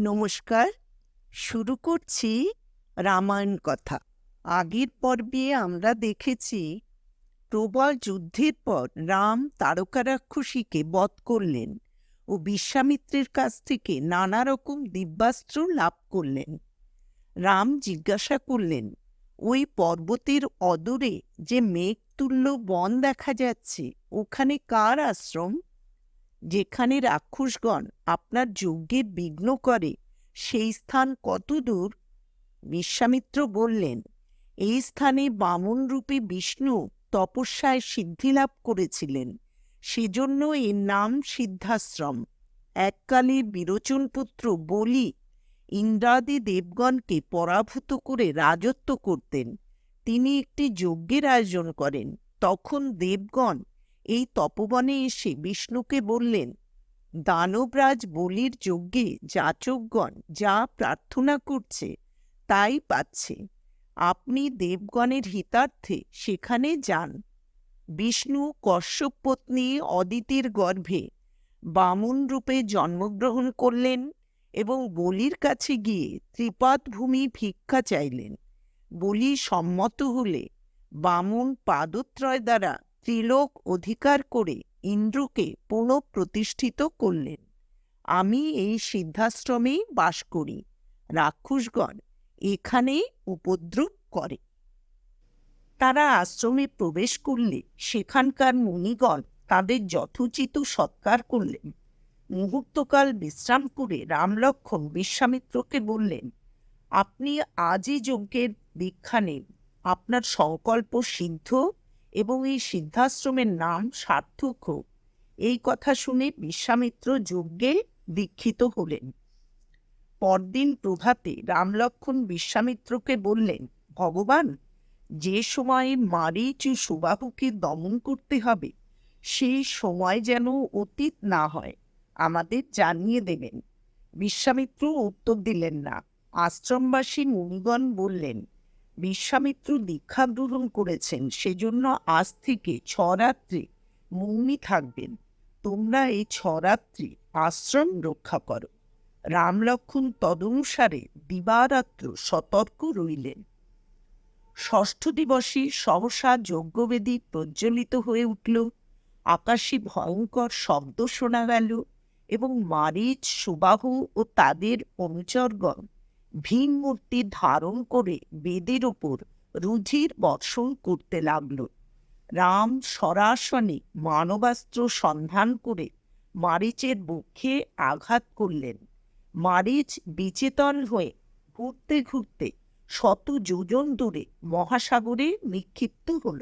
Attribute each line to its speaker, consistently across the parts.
Speaker 1: নমস্কার, শুরু করছি রামায়ণ কথা। আগের পর্বে আমরা দেখেছি, প্রবল যুদ্ধের পর রাম তারকা রাক্ষসীকে বধ করলেন ও বিশ্বামিত্রের কাছ থেকে নানা রকম দিব্যাস্ত্র লাভ করলেন। রাম জিজ্ঞাসা করলেন, ওই পর্বতের অদূরে যে মেঘতুল্য বন দেখা যাচ্ছে, ওখানে কার আশ্রম? যেখানে রাক্ষসগণ আপনার যজ্ঞের বিঘ্ন করে, সেই স্থান কত দূর? বিশ্বামিত্র বললেন, এই স্থানে বামন রূপে বিষ্ণু তপস্যায় সিদ্ধিলাভ করেছিলেন, সেজন্য এর নাম সিদ্ধাশ্রম। এককালে বিরোচনপুত্র বলি ইন্দ্রাদি দেবগণকে পরাভূত করে রাজত্ব করতেন। তিনি একটি যজ্ঞের আয়োজন করেন। তখন দেবগণ এই তপবনে এসে বিষ্ণুকে বললেন, দানবরাজ বলির যজ্ঞে যাচকগণ যা প্রার্থনা করছে, তাই পাচ্ছে। আপনি দেবগণের হিতার্থে সেখানে যান। বিষ্ণু কশ্যপ পত্নী অদিতির গর্ভে বামন রূপে জন্মগ্রহণ করলেন এবং বলির কাছে গিয়ে ত্রিপাদ ভূমি ভিক্ষা চাইলেন। বলি সম্মত হলে বামন পাদত্রয় দ্বারা ত্রিলোক অধিকার করে ইন্দ্রকে পুনঃপ্রতিষ্ঠিত করলেন। আমি এই সিদ্ধাশ্রমেই বাস করি, রাক্ষসগণ এখানেই উপদ্রব করে। তারা আশ্রমে প্রবেশ করলে সেখানকার মুনিগণ তাদের যথোচিত সৎকার করলেন। মুহূর্তকাল বিশ্রাম করে রামলক্ষণ বিশ্বামিত্রকে বললেন, আপনি আজই যজ্ঞের দীক্ষা নেন। আপনার সংকল্প সিদ্ধ এবং এই সিদ্ধাশ্রমের নাম সার্থক এই কথা শুনে বিশ্বামিত্র যজ্ঞে দীক্ষিত হলেন। পরদিন প্রভাতে রামলক্ষণ বিশ্বামিত্রকে বললেন, ভগবান, যে সময়ে মারিচ সুবাহুকে দমন করতে হবে সেই সময় যেন অতীত না হয়, আমাদের জানিয়ে দেবেন। বিশ্বামিত্র উত্তর দিলেন না। আশ্রমবাসী মুনিগণ বললেন বিশ্বামিত্র দীক্ষা গ্রহণ করেছেন, সেজন্য আজ থেকে ছরাত্রি মৌনি থাকবেন। তোমরা এই ছরাত্রি আশ্রম রক্ষা করো। রামলক্ষণ তদনুসারে দিবারাত্র সতর্ক রইলেন। ষষ্ঠ দিবসে সহসা যজ্ঞবেদী প্রজ্বলিত হয়ে উঠল। আকাশে ভয়ঙ্কর শব্দ শোনা গেল এবং মারিচ, সুবাহু ও তাদের অনুচরগণ ভীম মূর্তি ধারণ করে বেদের ওপর রুধির বর্ষণ করতে লাগল। রাম সরাসনে মানবাস্ত্র সন্ধান করে মারিচের বক্ষে আঘাত করলেন। মারিচ বিচেতন হয়ে ঘুরতে ঘুরতে শত যোজন দূরে মহাসাগরে নিক্ষিপ্ত হল।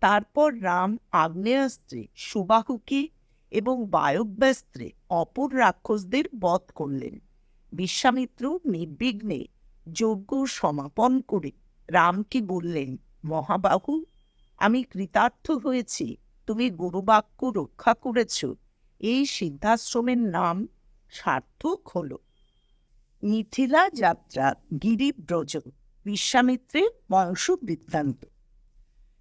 Speaker 1: তারপর রাম আগ্নেয়াস্ত্রে সুবাহুকে এবং বায়ব্যাস্ত্রে অপর রাক্ষসদের বধ করলেন। বিশ্বামিত্র নির্বিঘ্নে যজ্ঞ সমাপন করে রামকে বললেন, মহাবাহু, আমি কৃতার্থ হয়েছি। তুমি গুরুবাক্য রক্ষা করেছ। এই সিদ্ধাশ্রমের নাম সার্থক হল। মিথিলা যাত্রা গিরিব্রজ, বিশ্বামিত্রের বংশ বৃত্তান্ত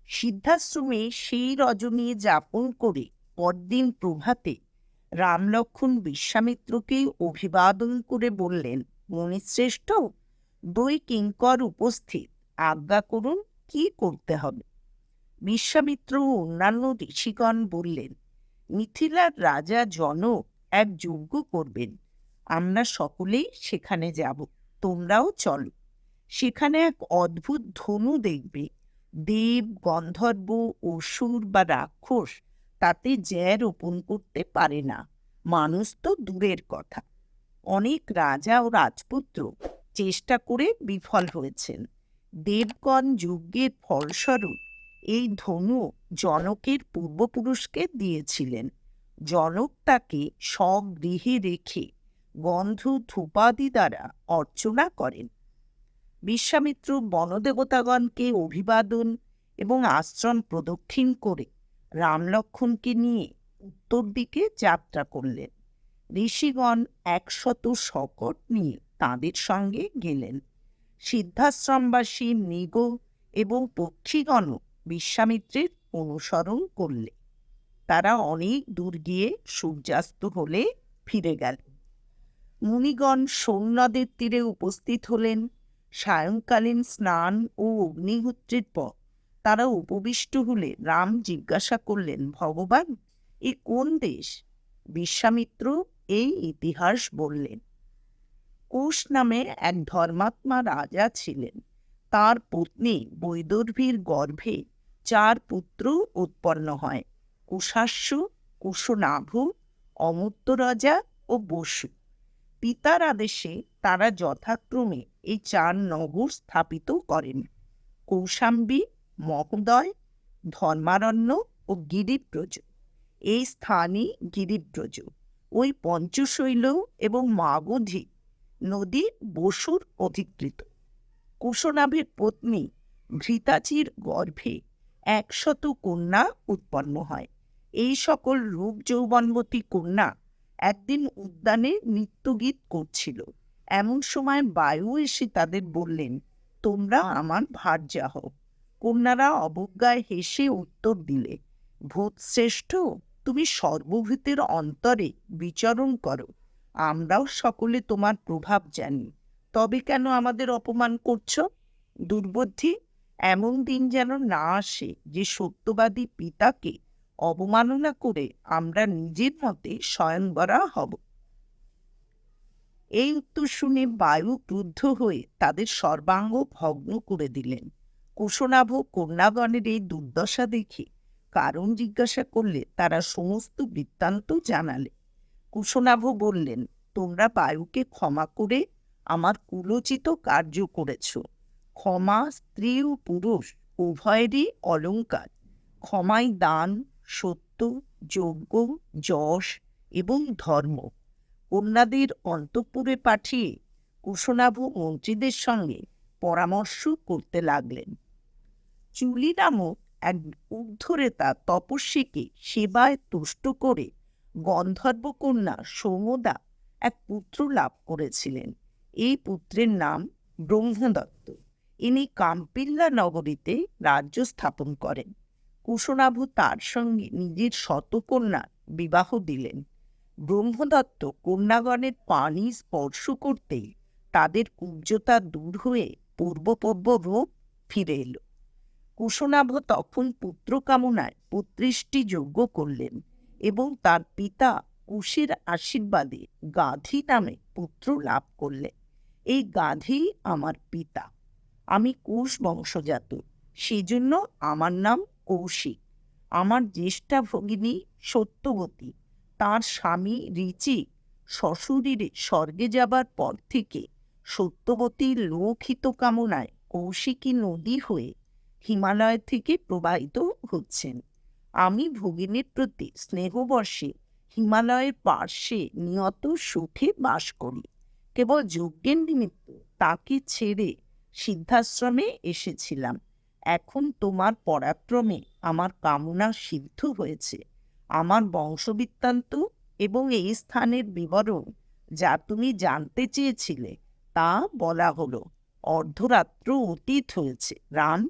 Speaker 1: সিদ্ধাশ্রমে সেই রজনী যাপন করে পরদিন প্রভাতে রামলক্ষণ বিশ্বামিত্রকে অভিবাদন করে বললেন মুনিশ্রেষ্ঠ দুই কিঙ্কর উপস্থিত। আজ্ঞা করুন, কি করতে হবে? বিশ্বামিত্র ও অন্যান্য ঋষিগণ বললেন, মিথিলার রাজা জনক এক যজ্ঞ করবেন। আমরা সকলেই সেখানে যাব, তোমরাও চলো। সেখানে এক অদ্ভুত ধনু দেখবে। দেব, গন্ধর্ব, অসুর বা রাক্ষস তাতে জ্যা রোপণ করতে পারে না। মানুষ তো দূরের কথা। অনেক রাজা ও রাজপুত্র চেষ্টা করে বিফল হয়েছেন। দেবগণ যজ্ঞের ফলস্বরূপ এই ধনু জনকের পূর্বপুরুষকে দিয়েছিলেন। জনক তাকে স্বগৃহে রেখে গন্ধ ধূপাদি দ্বারা অর্চনা করেন। বিশ্বামিত্র বনদেবতাগণকে অভিবাদন এবং আশ্রম প্রদক্ষিণ করে রামলক্ষণকে নিয়ে উত্তর দিকে যাত্রা করলেন। ঋষিগণ একশত শকট নিয়ে তাঁদের সঙ্গে গেলেন। সিদ্ধাশ্রমবাসী মৃগ এবং পক্ষীগণও বিশ্বামিত্রের অনুসরণ করলে। তারা অনেক দূর গিয়ে সূর্যাস্ত হলে ফিরে গেল মুনিগণ সোন নদের তীরে উপস্থিত হলেন। সায়ংকালীন স্নান ও অগ্নিহোত্রের পর তারা উপবিষ্ট হলে রাম জিজ্ঞাসা করলেন, ভগবান, এ কোন দেশ? বিশ্বামিত্র এই ইতিহাস বললেন। কুশ নামে এক ধর্মাত্মা রাজা ছিলেন। তার পত্নী বৈদর্ভীর গর্ভে চার পুত্র উৎপন্ন হয় কুশাস্য কুশনাভ অমূর্ত রাজা ও বসু। পিতার আদেশে তারা যথাক্রমে এই চার নগর স্থাপিত করেন। কৌশাম্বী মহোদয় ধর্মারণ্য ও গিরিব্রজ। এই স্থানই গিরিব্রজ। ওই পঞ্চশৈল এবং মাগধী নদী বসুর অধিকৃত। কুশনাভের পত্নী ঘৃতাচির গর্ভে একশত কন্যা উৎপন্ন হয়। এই সকল রূপ যৌবনবতী কন্যা একদিন উদ্যানে নৃত্যগীত করছিল। এমন সময় বায়ু এসে তাদের বললেন, তোমরা আমার ভার্যা হও। কন্যারা অবজ্ঞায় হেসে উত্তর দিলে, ভূত শ্রেষ্ঠ, তুমি সর্বভূতের অন্তরে বিচরণ করো। আমরাও সকলে তোমার প্রভাব জানি। তবে কেন আমাদের অপমান করছ? দুর্বুদ্ধি, এমন দিন যেন না আসে যে সত্যবাদী পিতাকে অবমাননা করে আমরা নিজের মতে স্বয়ংবরা হব। এই উত্তর শুনে বায়ু ক্রুদ্ধ হয়ে তাদের সর্বাঙ্গ ভগ্ন করে দিলেন। কুশনাভ কন্যাগণের এই দুর্দশা দেখে কারণ জিজ্ঞাসা করলে তারা সমস্ত বৃত্তান্ত জানালে। কুশনাভ বললেন, তোমরা বায়ুকে ক্ষমা করে আমার কুলোচিত কার্য করেছ। ক্ষমা স্ত্রী ও পুরুষ, উভয়েরই অলঙ্কার। ক্ষমাই দান, সত্য, যজ্ঞ, যশ এবং ধর্ম। কন্যাদের অন্তঃপুরে পাঠিয়ে কুশনাভ মন্ত্রীদের সঙ্গে পরামর্শ করতে লাগলেন। চুলি নামক এক ঊর্ধ্বরেতা তপস্বীকে সেবায় তুষ্ট করে গন্ধর্ব কন্যা সৌমদা এক পুত্র লাভ করেছিলেন। এই পুত্রের নাম ব্রহ্মদত্ত। ইনি কাম্পিল্লা নগরীতে রাজ্য স্থাপন করেন। কুশনাভ তার সঙ্গে নিজের শতকন্যার বিবাহ দিলেন। ব্রহ্মদত্ত কন্যাগণের পানি স্পর্শ করতেই তাদের কুব্জতা দূর হয়ে পূর্বপব্য রূপ ফিরে এলো। কুশনাভ তখন পুত্র কামনায় পুত্রিষ্টি যজ্ঞ করলেন এবং তার পিতা কুশের আশীর্বাদে গাধী নামে পুত্র লাভ করলেন। এই গাধী আমার পিতা। আমি কুশ বংশজাত, সেজন্য আমার নাম কৌশিক। আমার জ্যেষ্ঠা ভগিনী সত্যবতী। তার স্বামী রিচি শ্বশুরিরে স্বর্গে যাবার পর থেকে সত্যবতীর লোকহিত কামনায় কৌশিকী নদী হয়ে হিমালয় থেকে প্রবাহিত হচ্ছেন। আমি ভগিনীর প্রতি স্নেহবর্ষে হিমালয়ের পার্শ্বে নিয়ত সুখে বাস করি। কেবল যজ্ঞের নিমিত্ত তাকে ছেড়ে সিদ্ধাশ্রমে এসেছিলাম। এখন তোমার পরাক্রমে আমার কামনা সিদ্ধ হয়েছে। আমার বংশবৃত্তান্ত এবং এই স্থানের বিবরণ যা তুমি জানতে চেয়েছিলে তা বলা হলো। অর্ধরাত্র অতীত হয়েছে, রাম।